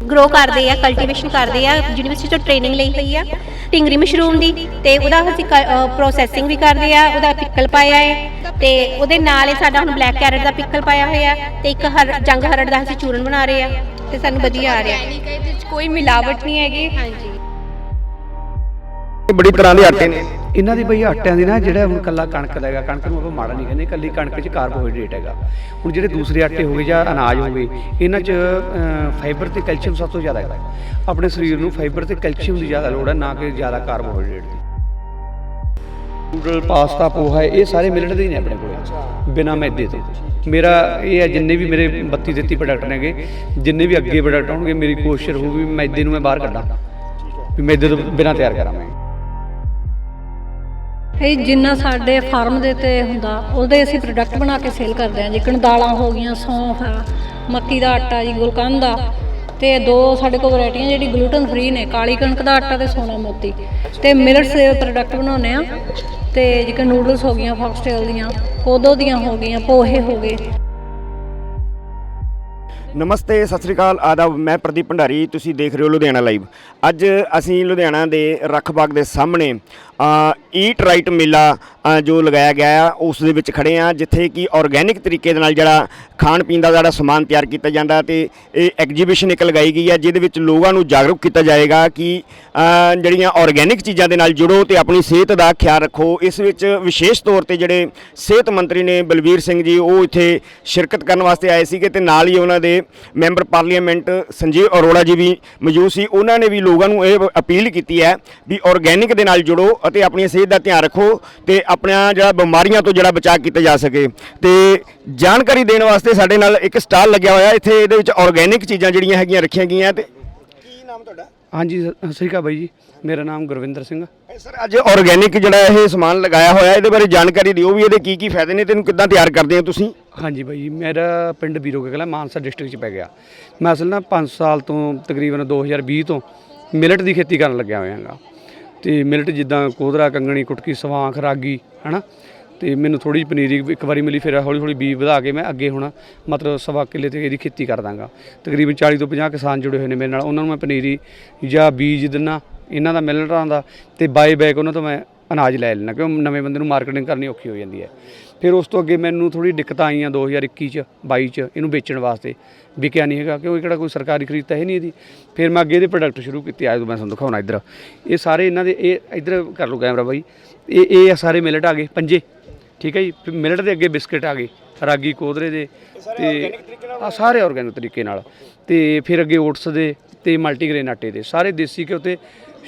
Grow ਕਰਦੇ ਆ cultivation ਕਰਦੇ ਆ ਯੂਨੀਵਰਸਿਟੀ ਤੋਂ ਟ੍ਰੇਨਿੰਗ ਲਈ ਹੋਈ ਆ। ਟਿੰਗਰੀ ਮਸ਼ਰੂਮ ਦੀ ਤੇ ਉਹਦਾ ਅਸੀਂ ਪ੍ਰੋਸੈਸਿੰਗ ਵੀ ਕਰਦੇ ਆ ਉਹਦਾ ਪਿੱਕਲ ਪਾਇਆ ਹੈ ਤੇ ਉਹਦੇ ਨਾਲ ਹੀ ਸਾਡਾ ਹੁਣ ਬਲੈਕ ਕੈਰਟ ਦਾ ਪਿੱਕਲ ਪਾਇਆ ਹੋਇਆ ਤੇ ਇੱਕ ਹਰ ਜੰਗ ਹਰੜ ਦਾ ਅਸੀਂ ਚੂਰਨ ਬਣਾ ਰਹੇ ਆ ਤੇ ਸਾਨੂੰ ਵਧੀਆ ਆ ਰਿਹਾ। ਕੋਈ ਮਿਲਾਵਟ ਨਹੀਂ ਹੈਗੀ। ਹਾਂਜੀ। ਬੜੀ ਤਰ੍ਹਾਂ ਦੇ ਆਟੇ ਨੇ। ਇਹਨਾਂ ਦੀ ਬਈ ਆਟਿਆਂ ਦੀ ਨਾ ਜਿਹੜਾ ਹੁਣ ਕੱਲਾ ਕਣਕ ਦਾ ਹੈਗਾ, ਕਣਕ ਨੂੰ ਆਪਾਂ ਮਾੜਾ ਨਹੀਂ ਕਹਿੰਦੇ, ਕੱਲੀ ਕਣਕ 'ਚ ਕਾਰਬੋਹਾਈਡਰੇਟ ਹੈਗਾ। ਹੁਣ ਜਿਹੜੇ ਦੂਸਰੇ ਆਟੇ ਹੋ ਗਏ ਜਾਂ ਅਨਾਜ ਹੋ ਇਹਨਾਂ 'ਚ ਫਾਈਬਰ ਤੇ ਕੈਲਸ਼ੀਅਮ ਸਭ ਤੋਂ ਜ਼ਿਆਦਾ ਹੈਗਾ। ਆਪਣੇ ਸਰੀਰ ਨੂੰ ਫਾਈਬਰ ਤੇ ਕੈਲਸ਼ੀਅਮ ਦੀ ਜ਼ਿਆਦਾ ਲੋੜ ਹੈ, ਨਾ ਕਿ ਜ਼ਿਆਦਾ ਕਾਰਬੋਹਾਈਡਰੇਟ ਦੀ। ਨੂਡਲ ਪਾਸਤਾ ਪੋਹਾ, ਇਹ ਸਾਰੇ ਮਿਲਟ ਦੇ ਹੀ ਨੇ ਆਪਣੇ ਕੋਲ। ਬਿਨਾ ਮੈਦੇ ਤੋਂ। ਮੇਰਾ ਇਹ ਹੈ, ਜਿੰਨੇ ਵੀ ਮੇਰੇ 32 33 ਪ੍ਰੋਡਕਟ ਨੇਗੇ, ਜਿੰਨੇ ਵੀ ਅੱਗੇ ਪ੍ਰੋਡਕਟ ਹੋਣਗੇ ਮੇਰੀ ਕੋਸ਼ਿਸ਼ ਹੋਊਗੀ ਮੈਦੇ ਨੂੰ ਮੈਂ ਬਾਹਰ ਕੱਢਾਂ। ਵੀ ਮੈਦੇ ਤੋਂ ਬਿਨਾ ਤਿਆਰ ਕਰਾਂ ਮੈਂ। ਇਹ ਜਿੰਨਾ ਸਾਡੇ ਫਾਰਮ ਦੇ ਤੇ ਹੁੰਦਾ, ਉਹਦੇ ਅਸੀਂ ਪ੍ਰੋਡਕਟ ਬਣਾ ਕੇ ਸੇਲ ਕਰਦੇ ਹਾਂ। ਜਿਕਣ ਦਾਲਾਂ ਹੋ ਗਈਆਂ, ਸੌਂਫ ਆ, ਮੱਕੀ ਦਾ ਆਟਾ ਜੀ, ਗੁਲਕੰਦ ਦਾ ਤੇ ਦੋ ਸਾਡੇ ਕੋਲ ਵੈਰਾਈਟੀਆਂ ਜਿਹੜੀ ਗਲੂਟਨ ਫ੍ਰੀ ਨੇ, ਕਾਲੀ ਕਣਕ ਦਾ ਆਟਾ ਤੇ ਸੋਨਾ ਮੋਤੀ। ਤੇ ਮਿਲਟਸ ਦੇ ਪ੍ਰੋਡਕਟ ਬਣਾਉਂਦੇ ਆ ਤੇ ਜਿਕਣ ਨੂਡਲਸ ਹੋ ਗਈਆਂ ਫੌਕਸਟੇਲ ਦੀਆਂ ਕੋਦੋ ਦੀਆਂ ਹੋ ਗਈਆਂ, ਪੋਹੇ ਹੋ ਗਏ। ਨਮਸਤੇ, ਸਤਿ ਸ੍ਰੀ ਅਕਾਲ, ਆਦਾਬ, ਮੈਂ ਪ੍ਰਦੀਪ ਭੰਡਾਰੀ, ਤੁਸੀਂ ਦੇਖ ਰਹੇ ਹੋ ਲੁਧਿਆਣਾ ਲਾਈਵ ਅੱਜ ਅਸੀਂ ਲੁਧਿਆਣਾ ਦੇ ਰੱਖ ਬਾਗ ਦੇ ਸਾਹਮਣੇ ਈਟ ਰਾਈਟ ਮੇਲਾ ਜੋ ਲਗਾਇਆ ਗਿਆ ਆ, ਉਸ ਦੇ ਵਿੱਚ ਖੜੇ ਆ, ਜਿੱਥੇ ਕਿ ਆਰਗੇਨਿਕ ਤਰੀਕੇ ਦੇ ਨਾਲ ਜਿਹੜਾ ਖਾਣ ਪੀਣ ਦਾ ਜਿਹੜਾ ਸਮਾਨ ਤਿਆਰ ਕੀਤਾ ਜਾਂਦਾ ਤੇ ਇਹ ਐਗਜੀਬਿਸ਼ਨ ਇੱਕ ਲਗਾਈ ਗਈ ਆ, ਜਿਹਦੇ ਵਿੱਚ ਲੋਕਾਂ ਨੂੰ ਜਾਗਰੂਕ ਕੀਤਾ ਜਾਏਗਾ ਕਿ ਜਿਹੜੀਆਂ ਆਰਗੇਨਿਕ ਚੀਜ਼ਾਂ ਦੇ ਨਾਲ ਜੁੜੋ ਤੇ ਆਪਣੀ ਸਿਹਤ ਦਾ ਖਿਆਲ ਰੱਖੋ। ਇਸ ਵਿੱਚ ਵਿਸ਼ੇਸ਼ ਤੌਰ ਤੇ ਜਿਹੜੇ ਸਿਹਤ ਮੰਤਰੀ ਨੇ ਬਲਵੀਰ ਸਿੰਘ ਜੀ, ਉਹ ਇੱਥੇ ਸ਼ਿਰਕਤ ਕਰਨ ਵਾਸਤੇ ਆਏ ਸੀਗੇ ਤੇ ਨਾਲ ਹੀ ਉਹਨਾਂ ਦੇ ਮੈਂਬਰ ਪਾਰਲੀਮੈਂਟ ਸੰਜੀਵ ਅਰੋੜਾ ਜੀ ਵੀ ਮੌਜੂਦ ਸੀ। ਉਹਨਾਂ ਨੇ ਵੀ ਲੋਕਾਂ ਨੂੰ ਇਹ ਅਪੀਲ ਕੀਤੀ ਹੈ ਵੀ ਆਰਗੇਨਿਕ ਦੇ ਨਾਲ ਜੁੜੋ ਅਤੇ ਆਪਣੀ ਸਿਹਤ ਦਾ ਧਿਆਨ ਰੱਖੋ ਤੇ ਆਪਣੀਆਂ ਜਿਹੜਾ ਬਿਮਾਰੀਆਂ ਤੋਂ ਜਿਹੜਾ ਬਚਾਅ ਕੀਤਾ ਜਾ ਸਕੇ। ਤੇ ਜਾਣਕਾਰੀ ਦੇਣ ਵਾਸਤੇ ਸਾਡੇ ਨਾਲ ਇੱਕ ਸਟਾਲ ਲੱਗਿਆ ਹੋਇਆ। ਇੱਥੇ ਇਹਦੇ ਵਿੱਚ ਆਰਗੇਨਿਕ ਚੀਜ਼ਾਂ ਜਿਹੜੀਆਂ ਹੈਗੀਆਂ ਰੱਖੀਆਂ ਗਈਆਂ ਤੇ ਕੀ ਨਾਮ ਤੁਹਾਡਾ? ਹਾਂਜੀ ਸਤਿ ਸ਼੍ਰੀ ਅਕਾਲ ਬਾਈ ਜੀ। ਮੇਰਾ ਨਾਮ ਗੁਰਵਿੰਦਰ ਸਿੰਘ ਸਰ ਅੱਜ ਆਰਗੇਨਿਕ ਜਿਹੜਾ ਇਹ ਸਮਾਨ ਲਗਾਇਆ ਹੋਇਆ ਇਹਦੇ ਬਾਰੇ ਜਾਣਕਾਰੀ ਦਿਓ ਵੀ ਇਹਦੇ ਕੀ ਕੀ ਫਾਇਦੇ ਨੇ ਤੇ ਇਹਨੂੰ ਕਿੱਦਾਂ ਤਿਆਰ ਕਰਦੇ ਹੋ ਤੁਸੀਂ? ਹਾਂਜੀ ਬਾਈ ਜੀ, ਮੇਰਾ ਪਿੰਡ ਬੀਰੋਕੇ ਕਲਾ ਮਾਨਸਾ ਡਿਸਟ੍ਰਿਕਟ ਚ ਪੈ ਗਿਆ। ਮੈਂ ਅਸਲ ਨਾ 5 ਸਾਲ ਤੋਂ ਤਕਰੀਬਨ 2020 ਤੋਂ ਮਿਲਟ ਦੀ ਖੇਤੀ ਕਰਨ ਲੱਗਿਆ ਹੋਇਆ ਹਾਂ ਤੇ ਮਿਲਟ ਜਿੱਦਾਂ ਕੋਦਰਾ, ਕੰਗਣੀ, ਕੁਟਕੀ, ਸਵਾਂਖ, ਰਾਗੀ, ਹਨਾ? ਤੇ ਮੈਨੂੰ ਥੋੜੀ ਜਿਹੀ ਪਨੀਰੀ ਇੱਕ ਵਾਰੀ ਮਿਲੀ, ਫਿਰ ਹੌਲੀ ਹੌਲੀ ਬੀਜ ਵਧਾ ਕੇ ਮੈਂ ਅੱਗੇ ਹੁਣ ਮਤਲਬ ਸਵਾ ਕਿੱਲੇ ਤੇ ਇਹਦੀ ਖੇਤੀ ਕਰ ਦਾਂਗਾ। ਤਕਰੀਬਨ 40 ਤੋਂ 50 ਕਿਸਾਨ ਜੁੜੇ ਹੋਏ ਨੇ ਮੇਰੇ ਨਾਲ। ਉਹਨਾਂ ਨੂੰ ਮੈਂ ਪਨੀਰੀ ਜਾਂ ਬੀਜ ਦਿੰਨਾ। ਇਹਨਾਂ ਦਾ ਮਿਲਟਾਂ ਦਾ ਤੇ ਬਾਈ ਬੈਕ ਉਹਨਾਂ ਤੋਂ ਮੈਂ ਅਨਾਜ ਲੈ ਲੈਣਾ ਕਿਉਂ ਨਵੇਂ ਬੰਦੇ ਨੂੰ ਮਾਰਕੀਟਿੰਗ ਕਰਨੀ ਔਖੀ ਹੋ ਜਾਂਦੀ ਹੈ। ਫਿਰ ਉਸ ਤੋਂ ਅੱਗੇ ਮੈਨੂੰ ਥੋੜੀ ਦਿੱਕਤਾਂ ਆਈਆਂ 2021 ਚ 22 ਚ ਇਹਨੂੰ ਵੇਚਣ ਵਾਸਤੇ। ਵਿਕਿਆ ਨਹੀਂ ਹੈਗਾ ਕਿਉਂ ਇਹ ਕਿਹੜਾ ਕੋਈ ਸਰਕਾਰੀ ਖਰੀਦ ਤਾਂ ਹੈ ਨਹੀਂ ਇਹਦੀ। ਫਿਰ ਮੈਂ ਅੱਗੇ ਇਹਦੇ ਪ੍ਰੋਡਕਟ ਸ਼ੁਰੂ ਕੀਤੇ ਆਜ ਤੋਂ ਮੈਂ ਤੁਹਾਨੂੰ ਦਿਖਾਉਣਾ ਇੱਧਰ। ਇਹ ਸਾਰੇ ਇਹਨਾਂ ਦੇ ਇਹ ਇੱਧਰ ਕਰ ਲਓ ਕੈਮਰਾ ਬਾਈ। ਇਹ ਇਹ ਸਾਰੇ ਮਿਲਟ ਆ ਗਏ ਪੰਜੇ। ਠੀਕ ਹੈ ਜੀ? ਫਿਰ ਮਿਲਟ ਦੇ ਅੱਗੇ ਬਿਸਕਟ ਆ ਗਏ ਰਾਗੀ ਕੋਦਰੇ ਦੇ ਤੇ ਆ ਸਾਰੇ ਆਰਗੈਨਿਕ ਤਰੀਕੇ ਨਾਲ। ਤੇ ਫਿਰ ਅੱਗੇ ਓਟਸ ਦੇ ਤੇ ਮਲਟੀਗ੍ਰੇਨ ਆਟੇ ਦੇ। ਸਾਰੇ ਦੇਸੀ ਘਿਓ ਤੇ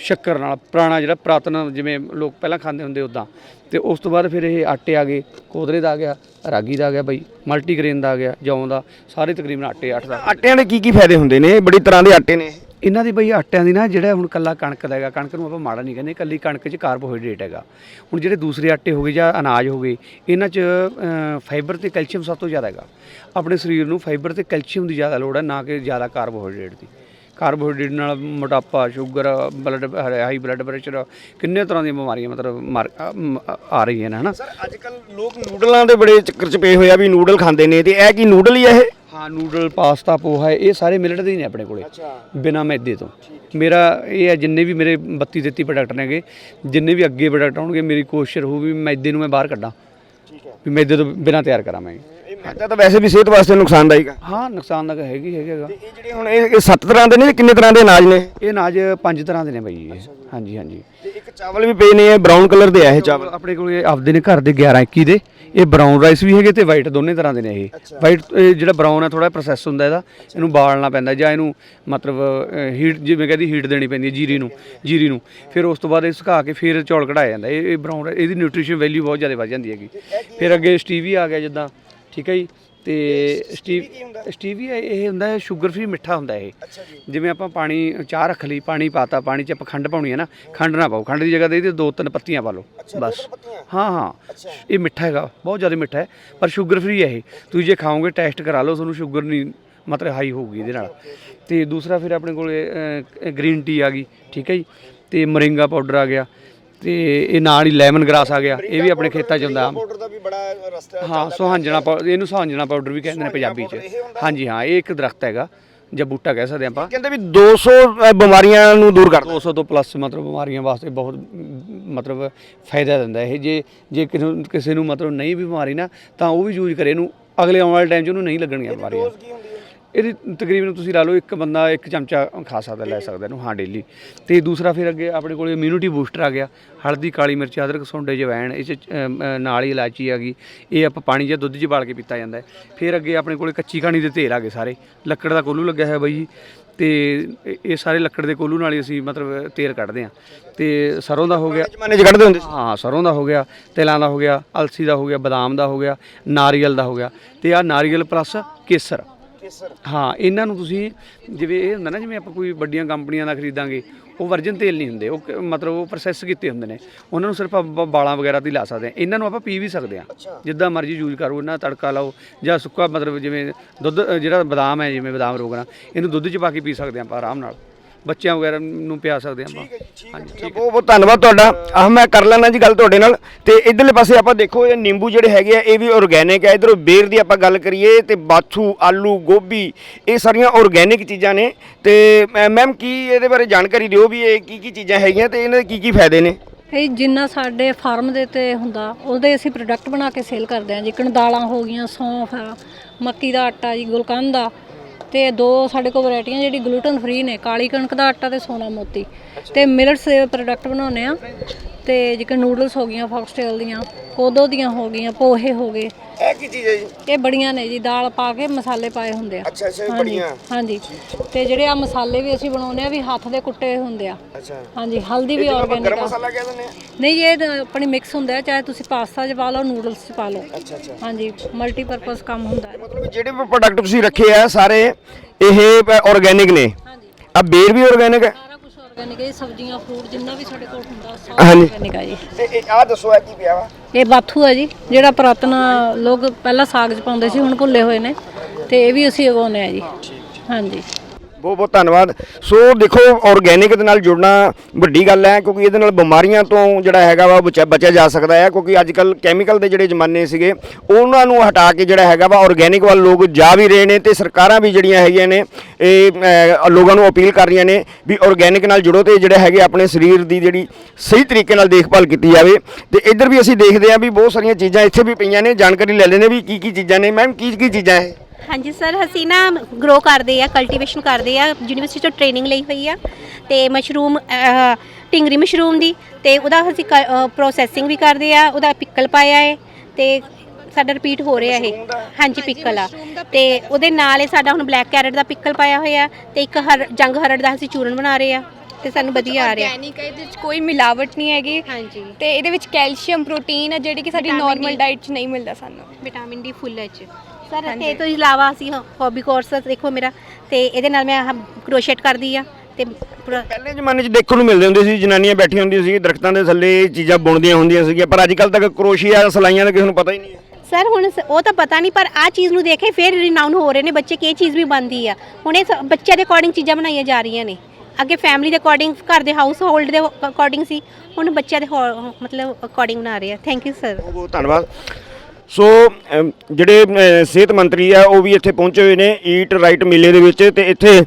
ਸ਼ੱਕਰ ਨਾਲ ਪੁਰਾਣਾ ਜਿਹੜਾ ਪ੍ਰਾਤਨ ਜਿਵੇਂ ਲੋਕ ਪਹਿਲਾਂ ਖਾਂਦੇ ਹੁੰਦੇ ਉਦਾਂ ਤੇ ਉਸ ਤੋਂ ਬਾਅਦ ਫਿਰ ਇਹ ਆਟੇ ਆ ਗਏ ਕੋਦਰੇ ਦਾ ਆ ਗਿਆ ਰਾਗੀ ਦਾ ਆ ਗਿਆ ਬਾਈ ਮਲਟੀਗ੍ਰੇਨ ਦਾ ਆ ਗਿਆ ਜੌਂ ਦਾ ਸਾਰੇ ਤਕਰੀਬਨ ਆਟੇ ਅੱਠ ਦਾ। ਆਟਿਆਂ ਦੇ ਕੀ ਕੀ ਫਾਇਦੇ ਹੁੰਦੇ ਨੇ? ਬੜੀ ਤਰ੍ਹਾਂ ਦੇ ਆਟੇ ਨੇ ਇਹਨਾਂ ਦੀ ਬਈ ਆਟਿਆਂ ਦੀ ਨਾ ਜਿਹੜਾ ਹੁਣ ਕੱਲਾ ਕਣਕ ਦਾ ਹੈਗਾ ਕਣਕ ਨੂੰ ਆਪਾਂ ਮਾੜਾ ਨਹੀਂ ਕਹਿੰਦੇ ਕੱਲੀ ਕਣਕ 'ਚ ਕਾਰਬੋਹਾਈਡਰੇਟ ਹੈਗਾ। ਹੁਣ ਜਿਹੜੇ ਦੂਸਰੇ ਆਟੇ ਹੋ ਗਏ ਜਾਂ ਅਨਾਜ ਹੋ ਗਏ ਇਹਨਾਂ 'ਚ ਫਾਈਬਰ ਤੇ ਕੈਲਸ਼ੀਅਮ ਸਭ ਤੋਂ ਜ਼ਿਆਦਾ ਹੈਗਾ। ਆਪਣੇ ਸਰੀਰ ਨੂੰ ਫਾਈਬਰ ਤੇ ਕੈਲਸ਼ੀਅਮ ਦੀ ਜ਼ਿਆਦਾ ਲੋੜ ਹੈ ਨਾ ਕਿ ਜ਼ਿਆਦਾ ਕਾਰਬੋਹਾਈਡਰੇਟ ਦੀ। ਕਾਰਬੋਹਾਈਡਰੇਟ ਨਾਲ ਮੋਟਾਪਾ sugar blood high blood pressure ਕਿੰਨੇ ਤਰ੍ਹਾਂ ਦੀਆਂ ਬਿਮਾਰੀਆਂ ਮਤਲਬ ਆ ਰਹੀਆਂ ਨੇ ਹਨਾ? ਸਰ ਅੱਜ ਕੱਲ ਲੋਕ ਨੂਡਲਾਂ ਦੇ ਬੜੇ ਚੱਕਰ ਚ ਪਏ ਹੋਏ ਆ ਵੀ ਨੂਡਲ ਖਾਂਦੇ ਨੇ ਤੇ ਇਹ ਕੀ ਨੂਡਲ ਹੀ ਆ ਇਹ? ਹਾਂ ਨੂਡਲ ਪਾਸਤਾ ਪੋਹਾ ਇਹ ਸਾਰੇ ਮਿਲਟ ਦੇ ਨੇ ਆਪਣੇ ਕੋਲੇ ਬਿਨਾ ਮੈਦੇ ਤੋਂ। ਮੇਰਾ ਇਹ ਹੈ ਜਿੰਨੇ ਵੀ ਮੇਰੇ 32 33 ਪ੍ਰੋਡਕਟ ਨੇਗੇ ਜਿੰਨੇ ਵੀ ਅੱਗੇ ਪ੍ਰੋਡਕਟ ਆਉਣਗੇ ਮੇਰੀ ਕੋਸ਼ਿਸ਼ ਰਹੂ ਵੀ ਮੈਦੇ ਨੂੰ ਮੈਂ ਬਾਹਰ ਕੱਢਾਂ। ਵੀ ਮੈਦੇ ਤੋਂ ਬਿਨਾ ਤਿਆਰ ਕਰਾਂ ਮੈਂ। ਮੈਦਾ ਤਾਂ ਵੈਸੇ ਵੀ ਸਿਹਤ ਵਾਸਤੇ ਨੁਕਸਾਨਦਾਇਕ ਆ। ਹਾਂ ਨੁਕਸਾਨ ਤਾਂ ਹੈਗੀ ਹੈਗਾ। ਤੇ ਇਹ ਜਿਹੜੇ ਹੁਣ ਇਹ ਇਹ ਸੱਤ ਤਰ੍ਹਾਂ ਦੇ ਨੇ ਜਾਂ ਕਿੰਨੇ ਤਰ੍ਹਾਂ ਦੇ ਅਨਾਜ ਨੇ? ਇਹ ਅਨਾਜ ਪੰਜ ਤਰ੍ਹਾਂ ਦੇ ਨੇ ਬਾਈ ਇਹ। ਹਾਂਜੀ ਹਾਂਜੀ। ਤੇ ਇੱਕ ਚਾਵਲ ਵੀ ਪਏ ਨੇ ਇਹ ਬਰਾਊਨ ਕਲਰ ਦੇ ਆ ਇਹ ਚਾਵਲ? ਆਪਣੇ ਕੋਲ ਇਹ ਆਪਦੇ ਨੇ ਘਰ ਦੇ 11 21 ਦੇ। ਇਹ ਬਰਾਊਨ ਰਾਈਸ ਵੀ ਹੈਗੇ ਤੇ ਵਾਈਟ ਦੋਨੇ ਤਰ੍ਹਾਂ ਦੇ ਨੇ ਇਹ। ਵਾਈਟ ਜਿਹੜਾ ਬਰਾਊਨ ਹੈ ਥੋੜਾ ਪ੍ਰੋਸੈਸ ਹੁੰਦਾ ਇਹਦਾ। ਇਹਨੂੰ ਬਾਲਣਾ ਪੈਂਦਾ ਜਾਂ ਇਹਨੂੰ ਮਤਲਬ ਹੀਟ ਜਿਵੇਂ ਕਹਿੰਦੀ ਹੀਟ ਦੇਣੀ ਪੈਂਦੀ ਹੈ ਜੀਰੀ ਨੂੰ ਜੀਰੀ ਨੂੰ। ਫਿਰ ਉਸ ਤੋਂ ਬਾਅਦ ਇਹ ਸੁਕਾ ਕੇ ਫਿਰ ਚੌਲ ਕਢਾਇਆ ਜਾਂਦਾ। ਇਹ ਬਰਾਊਨ ਇਹਦੀ ਨਿਊਟ੍ਰੀਸ਼ਨ ਵੈਲਿਊ ਬਹੁਤ ਜ਼ਿਆਦਾ ਵੱਧ ਜਾਂਦੀ ਹੈਗੀ। ਫਿਰ ਅੱਗੇ ਸਟੀਵੀ ਆ ਗਿਆ ਜਿੱਦਾਂ ਠੀਕ ਹੈ ਜੀ? ਤੇ ਸਟੀਵ ਸਟੀਵੀ ਇਹ ਹੁੰਦਾ ਹੈ ਸ਼ੂਗਰ ਫ੍ਰੀ ਮਿੱਠਾ ਹੁੰਦਾ ਇਹ। ਜਿਵੇਂ ਆਪਾਂ ਪਾਣੀ ਚਾਹ ਰੱਖ ਲਈ ਪਾਣੀ ਪਾਤਾ ਪਾਣੀ 'ਚ ਆਪਾਂ ਖੰਡ ਪਾਉਣੀ ਹੈ ਨਾ ਖੰਡ ਨਾ ਪਾਓ ਖੰਡ ਦੀ ਜਗ੍ਹਾ ਤੇ ਦੋ ਤਿੰਨ ਪੱਤੀਆਂ ਪਾ ਲਓ ਬਸ। ਹਾਂ ਹਾਂ। ਇਹ ਮਿੱਠਾ ਹੈਗਾ ਬਹੁਤ ਜ਼ਿਆਦਾ ਮਿੱਠਾ ਹੈ ਪਰ ਸ਼ੂਗਰ ਫ੍ਰੀ ਹੈ ਇਹ। ਤੁਸੀਂ ਜੇ ਖਾਓਗੇ ਟੈਸਟ ਕਰਾ ਲਓ ਤੁਹਾਨੂੰ ਸ਼ੂਗਰ ਨਹੀਂ ਮਤਲਬ ਹਾਈ ਹੋਊਗੀ ਇਹਦੇ ਨਾਲ। ਤੇ ਦੂਸਰਾ ਫਿਰ ਆਪਣੇ ਕੋਲ ਗ੍ਰੀਨ ਟੀ ਆ ਗਈ ਠੀਕ ਹੈ ਜੀ? ਤੇ ਮਰਿੰਗਾ ਪਾਊਡਰ ਆ ਗਿਆ ਤੇ ਇਹ ਨਾਲ ਹੀ ਲੈਮਨ ਗ੍ਰਾਸ ਆ ਗਿਆ। ਇਹ ਵੀ ਆਪਣੇ ਖੇਤਾਂ 'ਚ ਹੁੰਦਾ। ਪਾਊਡਰ ਦਾ ਵੀ ਬੜਾ ਰਸਤਾ ਹਾਂ ਸੁਹਾਂਜਣਾ ਪਾਊਡਰ ਇਹਨੂੰ ਸੁਹਾਂਜਣਾ ਪਾਊਡਰ ਵੀ ਕਹਿੰਦੇ ਨੇ ਪੰਜਾਬੀ 'ਚ। ਹਾਂਜੀ ਹਾਂ ਇਹ ਇੱਕ ਦਰਖਤ ਹੈਗਾ ਜਾਂ ਬੂਟਾ ਕਹਿ ਸਕਦੇ ਆਪਾਂ। ਕਹਿੰਦੇ ਵੀ 200 ਅ, ਬਿਮਾਰੀਆਂ ਨੂੰ ਦੂਰ ਕਰਦਾ 200 ਤੋਂ ਪਲੱਸ ਮਤਲਬ ਬਿਮਾਰੀਆਂ ਵਾਸਤੇ ਬਹੁਤ ਮਤਲਬ ਫਾਇਦਾ ਦਿੰਦਾ। ਇਹ ਜੇ ਜੇ ਕਿਸੇ ਨੂੰ- ਕਿਸੇ ਨੂੰ ਮਤਲਬ ਨਹੀਂ ਵੀ ਬਿਮਾਰੀ ਨਾ ਤਾਂ ਉਹ ਵੀ ਯੂਜ਼ ਕਰੇ। ਇਹਨੂੰ ਅਗਲੇ ਆਉਣ ਵਾਲੇ ਟਾਈਮ 'ਚ ਉਹਨੂੰ ਨਹੀਂ ਲੱਗਣਗੀਆਂ ਬਿਮਾਰੀਆਂ। ਇਹਦੀ ਤਕਰੀਬਨ ਤੁਸੀਂ ਲਾ ਲਓ ਇੱਕ ਬੰਦਾ ਇੱਕ ਚਮਚਾ ਖਾ ਸਕਦਾ ਲੈ ਸਕਦਾ ਇਹਨੂੰ ਹਾਂ ਡੇਲੀ ਤੇ ਦੂਸਰਾ ਫਿਰ ਅੱਗੇ ਆਪਣੇ ਕੋਲ ਇਮਿਊਨਿਟੀ ਬੂਸਟਰ ਆ ਗਿਆ। ਹਲਦੀ ਕਾਲੀ ਮਿਰਚ ਅਦਰਕ ਸੁੰਡੇ ਜਵੈਣ ਇਹ 'ਚ ਨਾਲ ਹੀ ਇਲਾਚੀ ਆ ਗਈ। ਇਹ ਆਪਾਂ ਪਾਣੀ ਜਾਂ ਦੁੱਧ 'ਚ ਬਾਲ ਕੇ ਪੀਤਾ ਜਾਂਦਾ ਫਿਰ ਅੱਗੇ ਆਪਣੇ ਕੋਲ ਕੱਚੀ ਘਾਣੀ ਦੇ ਤੇਲ ਆ ਗਏ ਸਾਰੇ। ਲੱਕੜ ਦਾ ਕੋਲੂ ਲੱਗਿਆ ਹੋਇਆ ਬਾਈ ਜੀ। ਤੇ ਇਹ- ਇਹ ਸਾਰੇ ਲੱਕੜ ਦੇ ਕੋਲੂ ਨਾਲ ਹੀ ਅਸੀਂ ਮਤਲਬ ਤੇਲ ਕੱਢਦੇ ਆ ਤੇ ਸਰੋਂ ਦਾ ਹੋ ਗਿਆ। ਜ਼ਮਾਨੇ 'ਚ ਕੱਢਦੇ ਹੁੰਦੇ ਸੀ? ਹਾਂ ਸਰੋਂ ਦਾ ਹੋ ਗਿਆ ਤਿਲਾਂ ਦਾ ਹੋ ਗਿਆ ਅਲਸੀ ਦਾ ਹੋ ਗਿਆ ਬਦਾਮ ਦਾ ਹੋ ਗਿਆ ਨਾਰੀਅਲ ਦਾ ਹੋ ਗਿਆ। ਤੇ ਆ ਨਾਰੀਅਲ ਪਲੱਸ ਕੇਸਰ। ਹਾਂ ਇਹਨਾਂ ਨੂੰ ਤੁਸੀਂ ਜਿਵੇਂ ਇਹ ਹੁੰਦਾ ਨਾ ਜਿਵੇਂ ਆਪਾਂ ਕੋਈ ਵੱਡੀਆਂ ਕੰਪਨੀਆਂ ਦਾ ਖਰੀਦਾਂਗੇ ਉਹ ਵਰਜਨ ਤੇਲ ਨਹੀਂ ਹੁੰਦੇ ਉਹ ਮਤਲਬ ਉਹ ਪ੍ਰੋਸੈਸ ਕੀਤੇ ਹੁੰਦੇ ਨੇ। ਉਹਨਾਂ ਨੂੰ ਸਿਰਫ ਆਪਾਂ ਬਾਲਾਂ ਵਗੈਰਾ ਤੇ ਲਾ ਸਕਦੇ ਆ ਇਹਨਾਂ ਨੂੰ ਆਪਾਂ ਪੀ ਵੀ ਸਕਦੇ ਆ ਜਿੱਦਾਂ ਮਰਜ਼ੀ ਯੂਜ਼ ਕਰੋ ਇਹਨਾਂ ਦਾ ਤੜਕਾ ਲਾਓ ਜਾਂ ਸੁੱਕਾ ਮਤਲਬ ਜਿਵੇਂ ਦੁੱਧ ਜਿਹੜਾ ਬਦਾਮ ਹੈ ਜਿਵੇਂ ਬਦਾਮ ਰੋਗਣਾ ਇਹਨੂੰ ਦੁੱਧ 'ਚ ਪਾ ਕੇ ਪੀ ਸਕਦੇ ਆ ਆਪਾਂ ਆਰਾਮ ਨਾਲ। ਬੱਚਿਆਂ ਵਗੈਰਾ ਨੂੰ ਪਿਆ ਸਕਦੇ ਆ ਆਪਾਂ ਹਾਂਜੀ ਠੀਕ ਬਹੁਤ ਬਹੁਤ ਧੰਨਵਾਦ ਤੁਹਾਡਾ। ਆਹ ਮੈਂ ਕਰ ਲੈਣਾ ਜੀ ਗੱਲ ਤੁਹਾਡੇ ਨਾਲ। ਤੇ ਇਧਰਲੇ ਪਾਸੇ ਆਪਾਂ ਦੇਖੋ ਇਹ ਨਿੰਬੂ ਜਿਹੜੇ ਹੈਗੇ ਆ ਇਹ ਵੀ ਆਰਗੇਨਿਕ ਹੈ ਇਧਰੋਂ ਬੇਰ ਦੀ ਆਪਾਂ ਗੱਲ ਕਰੀਏ ਤੇ ਬਾਥੂ ਆਲੂ ਗੋਭੀ ਇਹ ਸਾਰੀਆਂ ਆਰਗੇਨਿਕ ਚੀਜ਼ਾਂ ਨੇ। ਤੇ ਮੈਮ ਕੀ ਇਹਦੇ ਬਾਰੇ ਜਾਣਕਾਰੀ ਦਿਓ ਵੀ ਇਹ ਕੀ ਕੀ ਚੀਜ਼ਾਂ ਹੈਗੀਆਂ ਤੇ ਇਹਨਾਂ ਦੇ ਕੀ ਕੀ ਫਾਇਦੇ ਨੇ? ਇਹ ਜਿੰਨਾ ਸਾਡੇ ਫਾਰਮ ਦੇ ਤੇ ਹੁੰਦਾ ਉਹਦੇ ਅਸੀਂ ਪ੍ਰੋਡਕਟ ਬਣਾ ਕੇ ਸੇਲ ਕਰਦੇ ਹਾਂ। ਜਿਕਣ ਦਾਲਾਂ ਹੋ ਗਈਆਂ ਸੌਂਫ ਆ ਮੱਕੀ ਦਾ ਆਟਾ ਜੀ ਗੁਲਕੰਦ ਦਾ ਤੇ ਦੋ ਸਾਡੇ ਕੋਲ ਵੈਰਾਈਟੀਆਂ ਜਿਹੜੀ ਗਲੂਟਨ ਫ੍ਰੀ ਨੇ, ਕਾਲੀ ਕਣਕ ਦਾ ਆਟਾ ਤੇ ਸੋਨਾ ਮੋਤੀ। ਤੇ ਮਿਲਟਸ ਦੇ ਪ੍ਰੋਡਕਟ ਬਣਾਉਂਦੇ ਆ ਤੇ ਜਿਕਣ ਨੂਡਲਸ ਹੋ ਗਈਆਂ ਫੌਕਸਟੇਲ ਦੀਆਂ ਕੋਦੋ ਦੀਆਂ ਹੋ ਗਈਆਂ ਪੋਹੇ ਹੋ ਗਏ। ਇਹ ਕੀ ਚੀਜ਼ ਹੈ ਜੀ? ਇਹ ਬੜੀਆਂ ਨੇ ਜੀ ਦਾਲ ਪਾ ਕੇ ਮਸਾਲੇ ਪਾਏ ਹੁੰਦੇ ਆ। ਅੱਛਾ ਅੱਛਾ ਹਾਂਜੀ, ਹਾਂਜੀ। ਤੇ ਜਿਹੜੇ ਆ ਮਸਾਲੇ ਵੀ ਅਸੀਂ ਬਣਾਉਂਦੇ ਆ ਵੀ ਹੱਥ ਦੇ ਕੁੱਟੇ ਹੁੰਦੇ ਆ। ਅੱਛਾ। ਹਾਂਜੀ ਹਲਦੀ ਵੀ ਆਰਗੈਨਿਕ ਗਰਮ ਆ। ਮਸਾਲਾ ਕਹਿ ਦਿੰਦੇ ਆ? ਨਹੀਂ ਜੀ, ਇਹ ਤਾਂ ਆਪਣੀ ਮਿਕਸ ਹੁੰਦਾ ਹੈ ਚਾਹੇ ਤੁਸੀਂ ਪਾਸਤਾ 'ਚ ਪਾ ਲਓ ਨੂਡਲਸ 'ਚ ਪਾ ਲਓ। ਅੱਛਾ ਅੱਛਾ। ਹਾਂਜੀ ਮਲਟੀਪਰਪਸ ਕੰਮ ਹੁੰਦਾ ਹੈ। ਮਤਲਬ ਜਿਹੜੇ ਵੀ ਪ੍ਰੋਡਕਟ ਤੁਸੀਂ ਰੱਖੇ ਆ ਸਾਰੇ ਇਹ ਆਰਗੇਨਿਕ ਨੇ। ਹਾਂਜੀ। ਆ ਬੇਰ ਵੀ ਆਰਗੇਨਿਕ ਹੈ? ਆਰਗੈਨਿਕ ਹੈ ਸਬਜ਼ੀਆਂ ਫਰੂਟ ਜਿੰਨਾ ਵੀ ਸਾਡੇ ਕੋਲ ਹੁੰਦਾ ਸਭ ਹਾਂਜੀ। ਆਰਗੈਨਿਕ ਹੈ ਜੀ। ਤੇ ਇਹ ਆ ਦੱਸੋ ਇਹ ਕੀ ਪਿਆ ਵਾ? ਇਹ ਬਾਥੂ ਹੈ ਜੀ ਜਿਹੜਾ ਪੁਰਾਤਨ ਲੋਕ ਪਹਿਲਾਂ ਸਾਗ 'ਚ ਪਾਉਂਦੇ ਸੀ ਹੁਣ ਭੁੱਲੇ ਹੋਏ ਨੇ ਤੇ ਇਹ ਵੀ ਅਸੀਂ ਉਗਾਉਂਦੇ ਆ ਜੀ। ਹਾਂਜੀ। ਬਹੁਤ ਬਹੁਤ ਧੰਨਵਾਦ। ਸੋ ਦੇਖੋ ਆਰਗੇਨਿਕ ਦੇ ਨਾਲ ਜੁੜਨਾ ਵੱਡੀ ਗੱਲ ਹੈ, ਕਿਉਂਕਿ ਇਹਦੇ ਨਾਲ ਬਿਮਾਰੀਆਂ ਤੋਂ ਜਿਹੜਾ ਹੈਗਾ ਵਾ ਬਚਿਆ ਬਚਿਆ ਜਾ ਸਕਦਾ ਹੈ, ਕਿਉਂਕਿ ਅੱਜ ਕੱਲ ਕੈਮੀਕਲ ਦੇ ਜਿਹੜੇ ਜ਼ਮਾਨੇ ਸੀਗੇ, ਉਹਨਾਂ ਨੂੰ ਹਟਾ ਕੇ ਜਿਹੜਾ ਹੈਗਾ ਵਾ ਆਰਗੇਨਿਕ ਵੱਲ ਲੋਕ ਜਾ ਵੀ ਰਹੇ ਨੇ ਤੇ ਸਰਕਾਰਾਂ ਵੀ ਜਿਹੜੀਆਂ ਹੈਗੀਆਂ ਨੇ, ਇਹ ਲੋਕਾਂ ਨੂੰ ਅਪੀਲ ਕਰ ਰਹੀਆਂ ਨੇ ਵੀ ਆਰਗੇਨਿਕ ਨਾਲ ਜੁੜੋ ਤੇ ਜਿਹੜੇ ਹੈਗੇ ਆਪਣੇ ਸਰੀਰ ਦੀ ਜਿਹੜੀ ਸਹੀ ਤਰੀਕੇ ਨਾਲ ਦੇਖਭਾਲ ਕੀਤੀ ਜਾਵੇ। ਤੇ ਇੱਧਰ ਵੀ ਅਸੀਂ ਦੇਖਦੇ ਹਾਂ ਵੀ ਬਹੁਤ ਸਾਰੀਆਂ ਚੀਜ਼ਾਂ ਇੱਥੇ ਵੀ ਪਈਆਂ ਨੇ, ਜਾਣਕਾਰੀ ਲੈ ਲੈਣੇ ਵੀ ਕੀ ਕੀ ਚੀਜ਼ਾਂ ਨੇ। ਮੈਮ ਕੀ ਕੀ ਚੀਜ਼ਾਂ ਹੈ ਹਾਂਜੀ ਸਰ ਅਸੀਂ ਨਾ ਗਰੋ ਕਰਦੇ ਆ ਕਲਟੀਵੇਸ਼ਨ ਕਰਦੇ ਆ ਯੂਨੀਵਰਸਿਟੀ ਤੋਂ ਟ੍ਰੇਨਿੰਗ ਲਈ ਹੋਈ ਆ ਤੇ ਮਸ਼ਰੂਮ ਟਿੰਗਰੀ ਮਸ਼ਰੂਮ ਦੀ ਤੇ ਉਹਦਾ ਅਸੀਂ ਪ੍ਰੋਸੈਸਿੰਗ ਵੀ ਕਰਦੇ ਆ ਉਹਦਾ ਪਿੱਕਲ ਪਾਇਆ ਹੈ ਤੇ ਸਾਡਾ ਰਿਪੀਟ ਹੋ ਰਿਹਾ ਇਹ। ਹਾਂਜੀ ਪਿੱਕਲ ਆ। ਤੇ ਉਹਦੇ ਨਾਲ ਹੀ ਸਾਡਾ ਹੁਣ ਬਲੈਕ ਕੈਰਟ ਦਾ ਪਿੱਕਲ ਪਾਇਆ ਹੋਇਆ ਤੇ ਇੱਕ ਹਰ ਜੰਗ ਹਰੜ ਦਾ ਅਸੀਂ ਚੂਰਨ ਬਣਾ ਰਹੇ ਆ ਤੇ ਸਾਨੂੰ ਵਧੀਆ ਆ ਰਿਹਾ। ਆਰਗੈਨਿਕ ਹੈ ਇਹਦੇ ਵਿੱਚ ਕੋਈ ਮਿਲਾਵਟ ਨਹੀਂ ਹੈਗੀ। ਹਾਂਜੀ। ਤੇ ਇਹਦੇ ਵਿੱਚ ਕੈਲਸ਼ੀਅਮ ਪ੍ਰੋਟੀਨ ਹੈ ਜਿਹੜੀ ਕਿ ਸਾਡੀ ਨਾਰਮਲ ਡਾਈਟ 'ਚ ਨਹੀਂ ਮਿਲਦਾ ਸਾਨੂੰ। ਵਿਟਾਮਿਨ ਡੀ ਫੁੱਲ ਚ। ਸਰ ਤੇ ਇਹ ਤੋਂ ਇਲਾਵਾ ਅਸੀਂ ਹੌਬੀ ਕੋਰਸ ਦੇਖੋ ਮੇਰਾ ਤੇ ਇਹਦੇ ਨਾਲ ਮੈਂ ਕਰੋਸ਼ੇਟ ਕਰਦੀ ਆ ਤੇ ਪਹਿਲੇ ਜ਼ਮਾਨੇ 'ਚ ਦੇਖਣ ਨੂੰ ਮਿਲਦੇ ਹੁੰਦੇ ਸੀ ਜਨਾਨੀਆਂ ਬੈਠੀਆਂ ਹੁੰਦੀਆਂ ਸੀ ਦਰਖਤਾਂ ਦੇ ਥੱਲੇ ਚੀਜ਼ਾਂ ਬੁਣਦੀਆਂ ਹੁੰਦੀਆਂ ਸੀਗੀਆਂ ਪਰ ਅੱਜ ਕੱਲ ਤੱਕ ਕਰੋਸ਼ੀਆ ਸਲਾਈਆਂ ਦਾ ਕਿਸੇ ਨੂੰ ਪਤਾ ਹੀ ਨਹੀਂ ਹੈ। ਸਰ ਹੁਣ ਉਹ ਤਾਂ ਪਤਾ ਨਹੀਂ ਪਰ ਆ ਚੀਜ਼ ਨੂੰ ਦੇਖੇ ਫਿਰ ਰਿਨਾਊਨ ਹੋ ਰਹੇ ਨੇ ਬੱਚੇ ਕਿ ਇਹ ਚੀਜ਼ ਵੀ ਬਣਦੀ ਆ। ਹੁਣ ਇਹ ਬੱਚਿਆਂ ਦੇ ਅਕੋਰਡਿੰਗ ਚੀਜ਼ਾਂ ਬਣਾਈਆਂ ਜਾ ਰਹੀਆਂ ਨੇ। ਅੱਗੇ ਫੈਮਿਲੀ ਦੇ ਅਕੋਰਡਿੰਗ ਘਰ ਦੇ ਹਾਊਸ ਹੋਲਡ ਦੇ ਅਕੋਰਡਿੰਗ ਸੀ ਹੁਣ ਬੱਚਿਆਂ ਦੇ ਮਤਲਬ ਅਕੋਰਡਿੰਗ ਬਣਾ ਰਹੇ ਆ। ਥੈਂਕ ਯੂ ਸਰ ਬਹੁਤ ਬਹੁਤ ਧੰਨਵਾਦ। ਸੋ ਜਿਹੜੇ ਸਿਹਤ ਮੰਤਰੀ ਆ, ਉਹ ਵੀ ਇੱਥੇ ਪਹੁੰਚੇ ਹੋਏ ਨੇ ਈਟ ਰਾਈਟ ਮੇਲੇ ਦੇ ਵਿੱਚ ਤੇ ਇੱਥੇ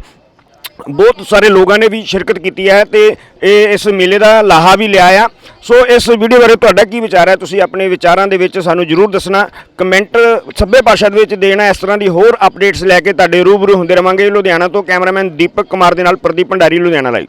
ਬਹੁਤ ਸਾਰੇ ਲੋਕਾਂ ਨੇ ਵੀ ਸ਼ਿਰਕਤ ਕੀਤੀ ਹੈ ਤੇ ਇਹ ਇਸ ਮੇਲੇ ਦਾ ਲਾਹਾ ਵੀ ਲਿਆ ਆ। ਸੋ, ਇਸ ਵੀਡੀਓ ਬਾਰੇ ਤੁਹਾਡਾ ਕੀ ਵਿਚਾਰ ਹੈ? ਤੁਸੀਂ ਆਪਣੇ ਵਿਚਾਰਾਂ ਦੇ ਵਿੱਚ ਸਾਨੂੰ ਜਰੂਰ ਦੱਸਣਾ। ਕਮੈਂਟ ਸੱਭੇ ਭਾਸ਼ਾ ਦੇ ਵਿੱਚ ਦੇਣਾ, ਇਸ ਤਰ੍ਹਾਂ ਦੀ ਹੋਰ ਅਪਡੇਟਸ ਲੈ ਕੇ ਤੁਹਾਡੇ ਰੂਬਰੂ ਹੁੰਦੇ ਰਵਾਂਗੇ ਲੁਧਿਆਣਾ ਤੋਂ ਕੈਮਰਾਮੈਨ ਦੀਪਕ ਕੁਮਾਰ ਦੇ ਨਾਲ ਪ੍ਰਦੀਪ ਭੰਡਾਰੀ, ਲੁਧਿਆਣਾ ਲਾਈਵ